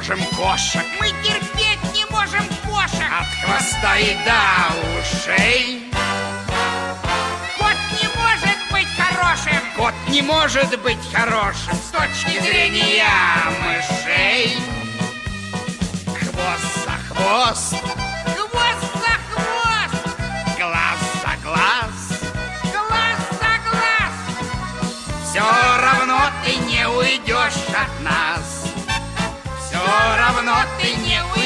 можем кошек. Мы терпеть не можем кошек. От хвоста и до ушей. Кот не может быть хорошим. Кот не может быть хорошим с точки зрения мышей. Хвост за хвост, Хвост за хвост. глаз за глаз. Глаз за глаз. Все равно ты не уйдешь от нас. Все равно